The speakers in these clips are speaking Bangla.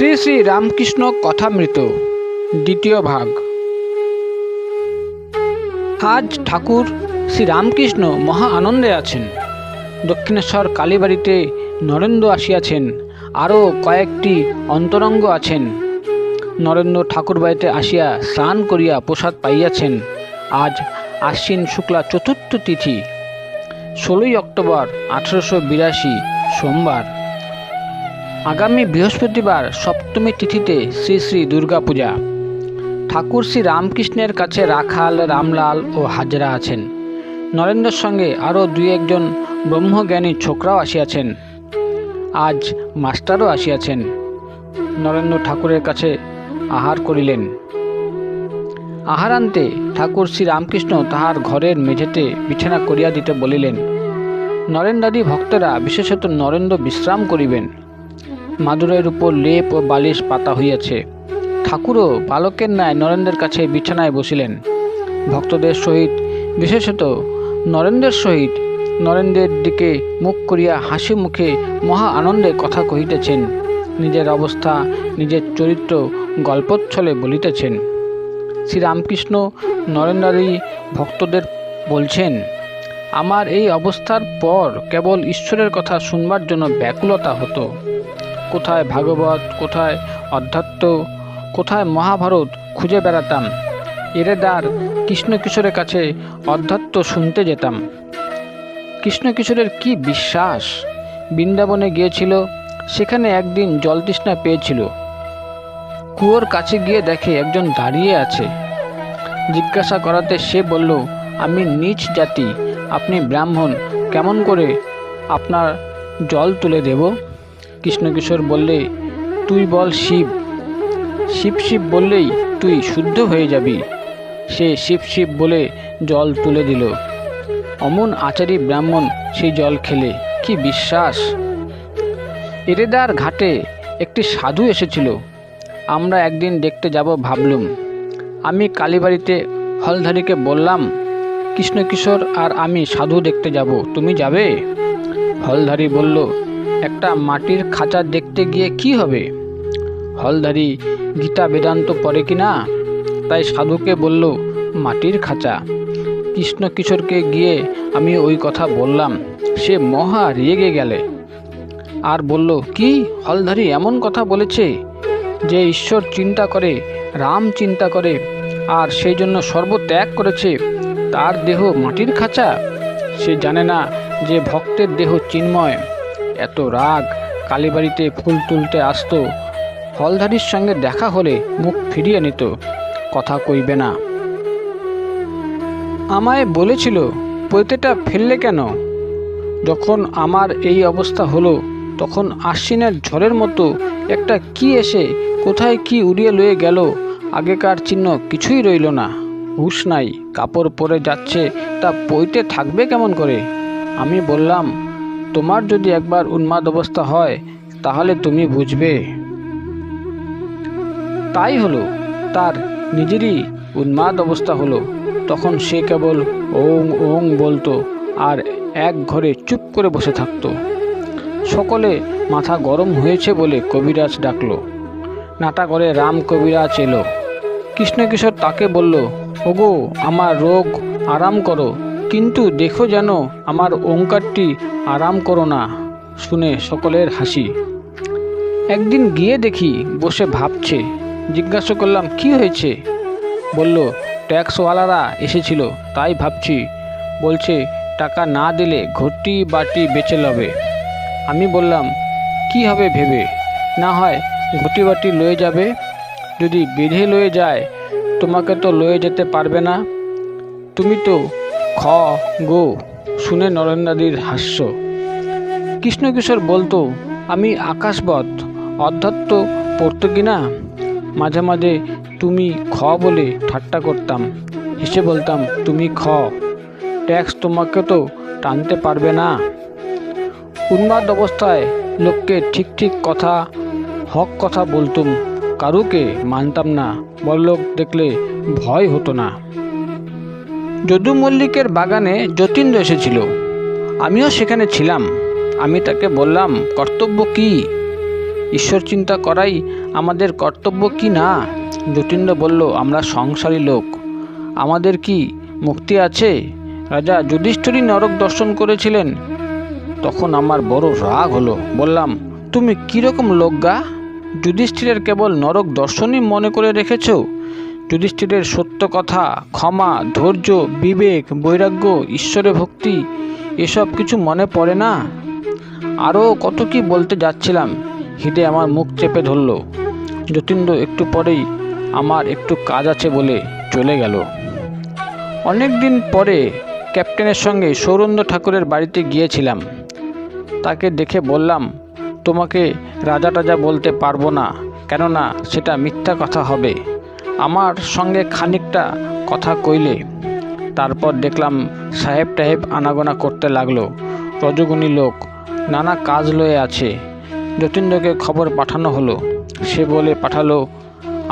শ্রী শ্রী রামকৃষ্ণ কথামৃত, দ্বিতীয় ভাগ। আজ ঠাকুর শ্রী রামকৃষ্ণ মহা আনন্দে আছেন। দক্ষিণেশ্বর কালীবাড়িতে নরেন্দ্র আসিয়াছেন, আরও কয়েকটি অন্তরঙ্গ আছেন। নরেন্দ্র ঠাকুর বাড়িতে আসিয়া স্নান করিয়া প্রসাদ পাইয়াছেন। আজ আশ্বিন শুক্লা চতুর্থ তিথি, ষোলোই অক্টোবর আঠেরোশো বিরাশি সোমবার। আগামী বৃহস্পতিবার সপ্তমী তিথিতে শ্রী শ্রী দুর্গা পূজা ঠাকুর শ্রী রামকৃষ্ণের কাছে রাখাল, রামলাল ও হাজরা আছেন। নরেন্দ্রের সঙ্গে আরও দুই একজন ব্রহ্মজ্ঞানী ছোকরাও আসিয়াছেন। আজ মাস্টারও আসিয়াছেন। নরেন্দ্র ঠাকুরের কাছে আহার করিলেন। আহারান্তে ঠাকুর শ্রী রামকৃষ্ণ তাহার ঘরের মেঝেতে বিছানা করিয়া দিতে বলিলেন, নরেন্দ্রাদি ভক্তরা বিশেষত নরেন্দ্র বিশ্রাম করিবেন। মাদুরের উপর লেপ ও বালিশ পাতা হইয়াছে। ঠাকুরও বালকের ন্যায় নরেন্দ্রের কাছে বিছানায় বসিলেন। ভক্তদের সহিত, বিশেষত নরেন্দ্রের সহিত, নরেন্দ্রের দিকে মুখ করিয়া হাসি মুখে মহা আনন্দে কথা কহিতেছেন। নিজের অবস্থা, নিজের চরিত্র গল্পচ্ছলে বলিতেছেন। শ্রীরামকৃষ্ণ নরেন্দ্রারি ভক্তদের বলছেন, আমার এই অবস্থার পর কেবল ঈশ্বরের কথা শুনবার জন্য ব্যাকুলতা হতো। কোথায় ভাগবত, কোথায় অধ্যাত্ম, কোথায় মহাভারত খুঁজে বেড়াতাম। এরেদার কৃষ্ণ কিশোরের কাছে অধ্যাত্ম শুনতে যেতাম। কৃষ্ণ কিশোরের কি বিশ্বাস? বৃন্দাবনে গিয়েছিল, সেখানে একদিন জলতৃষ্ণা পেয়েছিল। কুয়োর কাছে গিয়ে দেখে একজন দাঁড়িয়ে আছে। জিজ্ঞাসা করাতে সে বলল, আমি নিচ জাতি, আপনি ব্রাহ্মণ, কেমন করে আপনার জল তুলে দেব? কৃষ্ণকিশোর বললে, তুই বল শিব। শিব শিব বললেই তুই শুদ্ধ হয়ে যাবি। সে শিব শিব বলে জল তুলে দিল। অমন আচারী ব্রাহ্মণ সেই জল খেলে, কি বিশ্বাস? এরেদার ঘাটে একটি সাধু এসেছিল। আমরা একদিন দেখতে যাব ভাবলুম। আমি কালীবাড়িতে হলধারীকে বললাম, কৃষ্ণকিশোর আর আমি সাধু দেখতে যাব, তুমি যাবে? হলধারী বলল একটা মাটির খাঁচা দেখতে গিয়ে কি হবে? হলধারী গীতা বেদান্ত পড়ে কি না? তাই সাধুকে বলল, মাটির খাঁচা। কৃষ্ণ কিশোরকে গিয়ে আমি ওই কথা বললাম। সে মহা রেগে গেলে। আর বলল, কি? হলধারী এমন কথা বলেছে যে ঈশ্বর চিন্তা করে, রাম চিন্তা করে, আর সেই জন্য সর্বত্যাগ করেছে। তার দেহ মাটির খাঁচা? সে জানে না যে ভক্তের দেহ চিন্ময়। এত রাগ, কালীবাড়িতে ফুল তুলতে আসতো। হলধারীর সঙ্গে দেখা হলে মুখ ফিরিয়ে নিত। কথা কইবে না। আমায় বলেছিল, পৈতেটা ফেললে কেন? যখন আমার এই অবস্থা হলো, তখন আশ্বিনের ঝড়ের মতো একটা কি এসে কোথায় কি উড়িয়ে লয়ে গেল, আগেকার চিহ্ন কিছুই রইল না। হুশ নাই, কাপড় পরে যাচ্ছে, তা পইতে থাকবে কেমন করে? আমি বললাম তোমার যদি একবার উন্মাদ অবস্থা হয়, তাহলে তুমি বুঝবে। তাই হলো, তার নিজেরই উন্মাদ অবস্থা হলো। তখন সে কেবল ওং ওং বলতো আর এক ঘরে চুপ করে বসে থাকতো। সকলে মাথা গরম হয়েছে বলে কবিরাজ ডাকলো। নাটাগড়ে রাম কবিরাজ এলো। কৃষ্ণকিশোর তাকে বলল, ওগো, আমার রোগ আরাম করো। কিন্তু দেখো যেন আমার ওঙ্কারটি আরাম করো না। শুনে সকলের হাসি। একদিন গিয়ে দেখি বসে ভাবছে, জিজ্ঞাসা করলাম, কি হয়েছে? বলল, ট্যাক্সওয়ালারা এসেছিল, তাই ভাবছি। বলছে, টাকা না দিলে ঘটি বাটি বেচে লবে। আমি বললাম, কি হবে ভেবে? না হয় ঘটি বাটি লয়ে যাবে? যদি বেঁধে লয়ে যায়, তোমাকে তো লয়ে যেতে পারবে না। তুমি তো খ, গো, শুনে নরেন্দ্রাদির হাস্য। কৃষ্ণকিশোর বলতো, আমি আকাশবৎ অধ্যাত্ম পড়তো কি না মাঝে মাঝে তুমি খ বলে ঠাট্টা করতাম। হেসে বলতাম, তুমি খ। ট্যাক্স তোমাকে তো টানতে পারবে না। উন্মাদ অবস্থায় লোককে ঠিক ঠিক কথা, হক কথা বলতুম। কারুকে মানতাম না। বড়লোক দেখলে ভয় হতো না। যদু মল্লিকের বাগানে যতীন্দ্র এসেছিল। আমিও সেখানে ছিলাম। আমি তাকে বললাম, কর্তব্য কি? ঈশ্বর চিন্তা করাই আমাদের কর্তব্য কি না? যতীন্দ্র বলল, আমরা সংসারী লোক। আমাদের কি মুক্তি আছে? রাজা যুধিষ্ঠিরই নরক দর্শন করেছিলেন। তখন আমার বড় রাগ হলো। বললাম, তুমি কীরকম লোক গা? যুধিষ্ঠিরের কেবল নরক দর্শনই মনে করে রেখেছ? যুধিষ্ঠিরের সত্য কথা, ক্ষমা, ধৈর্য, বিবেক, বৈরাগ্য ঈশ্বরে ভক্তি, এসব কিছু মনে পড়ে না? আরও কত কি বলতে যাচ্ছিলাম হিদে আমার মুখ চেপে ধরল। যতীন্দ্র একটু পরেই, আমার একটু কাজ আছে বলে চলে গেল। অনেক দিন পরে, ক্যাপ্টেনের সঙ্গে সৌরন্দ্র ঠাকুরের বাড়িতে গিয়েছিলাম। তাকে দেখে বললাম, তোমাকে রাজা টাজা বলতে পারব না, কেননা সেটা মিথ্যা কথা হবে। আমার সঙ্গে খানিকটা কথা কইলে। তারপর দেখলাম সাহেব টাহেব আনাগোনা করতে লাগল। রজগুণী লোক নানা কাজ লয়ে আছে। যতীন্দ্রকে খবর পাঠানো হলো। সে বলে পাঠালো,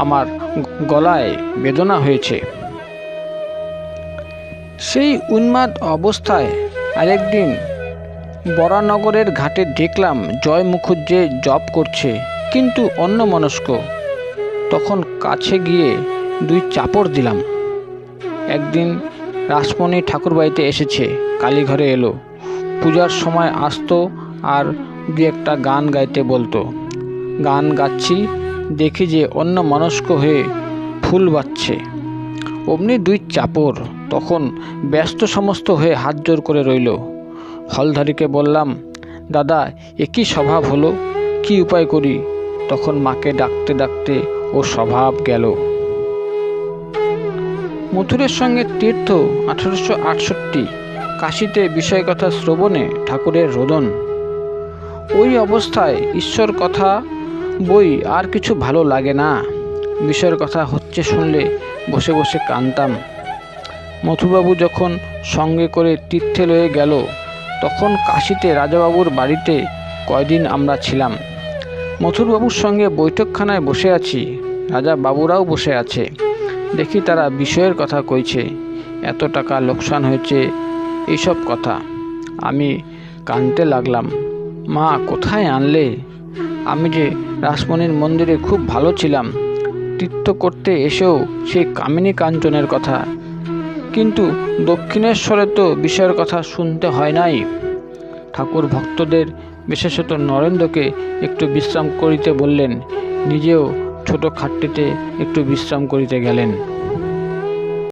আমার গলায় বেদনা হয়েছে। সেই উন্মাদ অবস্থায় আরেকদিন বরানগরের ঘাটে দেখলাম জয় মুখুজ্জে জব করছে, কিন্তু অন্য মনস্ক তখন কাছে গিয়ে দুই চাপড় দিলাম। একদিন রাসমণি ঠাকুরবাড়িতে এসেছে কালীঘরে এলো। পূজার সময় আসতো আর দু একটা গান গাইতে বলতো। গান গাচ্ছি, দেখি যে অন্য মনস্ক হয়ে ফুল বাচ্ছে অমনি দুই চাপড় তখন ব্যস্ত সমস্ত হয়ে হাত জোর করে রইল। হলধারীকে বললাম, দাদা একই স্বভাব হলো? কি উপায় করি? তখন মাকে ডাকতে ডাকতে ও স্বভাব গেল। মথুরের সঙ্গে তীর্থ আঠারোশো আটষট্টি। কাশিতে বিষয়কথা শ্রবণে ঠাকুরের রোদন। ওই অবস্থায় ঈশ্বর কথা বই আর কিছু ভালো লাগে না। বিষয়ের কথা হচ্ছে শুনলে বসে বসে কানতাম। মথুবাবু যখন সঙ্গে করে তীর্থে লয়ে গেল, তখন কাশিতে রাজাবাবুর বাড়িতে কয়দিন আমরা ছিলাম। মথুরবাবুর সঙ্গে বৈঠকখানায় বসে আছি। রাজা বাবুরাও বসে আছে। দেখি তারা বিষয়ের কথা কইছে। এত টাকা লোকসান হয়েছে, এইসব কথা। আমি কানতে লাগলাম, মা, কোথায় আনলে? আমি যে রাসমণির মন্দিরে খুব ভালো ছিলাম, তীর্থ করতে এসেও সেই কামিনী কাঞ্চনের কথা। কিন্তু দক্ষিণেশ্বরে তো বিষয়ের কথা শুনতে হয় নাই। ঠাকুর ভক্তদের বিশেষত নরেন্দ্রকে একটু বিশ্রাম করিতে বললেন। নিজেও ছোট খাটটিতে একটু বিশ্রাম করিতে গেলেন।